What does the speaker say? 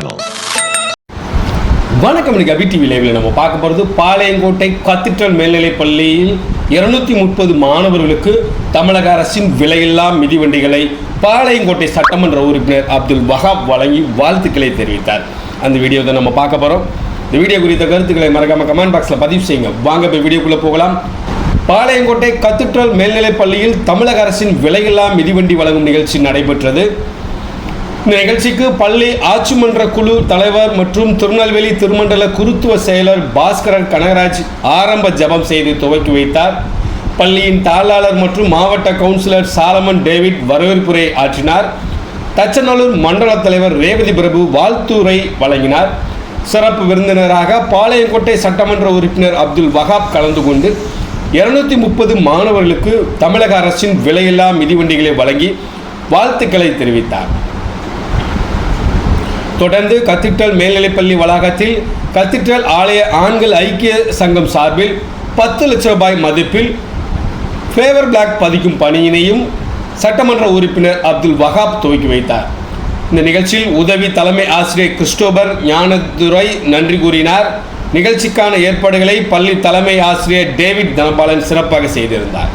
Channel வணக்கம் இன்னைக்கு அபி TV லைவில் நம்ம பார்க்க போகிறது பாளையங்கோட்டை கத்திட்டல் மேல்நிலைப் பள்ளியில் இருநூத்தி முப்பது மாணவர்களுக்கு தமிழக அரசின் விலையில்லா மிதிவண்டிகளை பாளையங்கோட்டை சட்டமன்ற உறுப்பினர் அப்துல் வஹாப் வழங்கி வாழ்த்துக்களை தெரிவித்தார். அந்த வீடியோ தான் நம்ம பார்க்க போகிறோம் இந்த வீடியோ குறித்த கருத்துக்களை மறக்காம கமெண்ட் பாக்ஸில் பதிவு செய்யுங்க. வாங்க இப்போ வீடியோக்குள்ளே போகலாம். பாளையங்கோட்டை கத்திட்டல் மேல்நிலைப் பள்ளியில் தமிழக அரசின் விலையில்லா மிதிவண்டி வழங்கும் நிகழ்ச்சி நடைபெற்றது. இந்த நிகழ்ச்சிக்கு பள்ளி ஆட்சி மன்ற குழு தலைவர் மற்றும் திருநெல்வேலி திருமண்டல குருத்துவ செயலர் பாஸ்கரன் கனகராஜ் ஆரம்ப ஜெபம் செய்து துவக்கி வைத்தார். பள்ளியின் தாளாளர் மற்றும் மாவட்ட கவுன்சிலர் சாலமன் டேவிட் வரவேற்புரை ஆற்றினார். தச்சநல்லூர் மண்டல தலைவர் ரேவதி பிரபு வாழ்த்துரை வழங்கினார். சிறப்பு விருந்தினராக பாளையங்கோட்டை சட்டமன்ற உறுப்பினர் அப்துல் வஹாப் கலந்து கொண்டு இருநூத்தி முப்பது மாணவர்களுக்கு தமிழக அரசின் விலையில்லா மிதிவண்டிகளை வழங்கி வாழ்த்துக்களை தெரிவித்தார். தொடர்ந்து கத்திட்டல் மேல்நிலைப்பள்ளி வளாகத்தில் கத்திட்டல் ஆலய ஆண்கள் ஐக்கிய சங்கம் சார்பில் பத்து லட்சம் ரூபாய் மதிப்பில் ஃபேவர் பிளாக் பதிக்கும் பணியினையும் சட்டமன்ற உறுப்பினர் அப்துல் வஹாப் துவக்கி வைத்தார். இந்த நிகழ்ச்சியில் உதவி தலைமை ஆசிரியர் கிறிஸ்டோபர் ஞானதுரை நன்றி கூறினார். நிகழ்ச்சிக்கான ஏற்பாடுகளை பள்ளி தலைமை ஆசிரியர் டேவிட் தனபாலன் சிறப்பாக செய்திருந்தார்.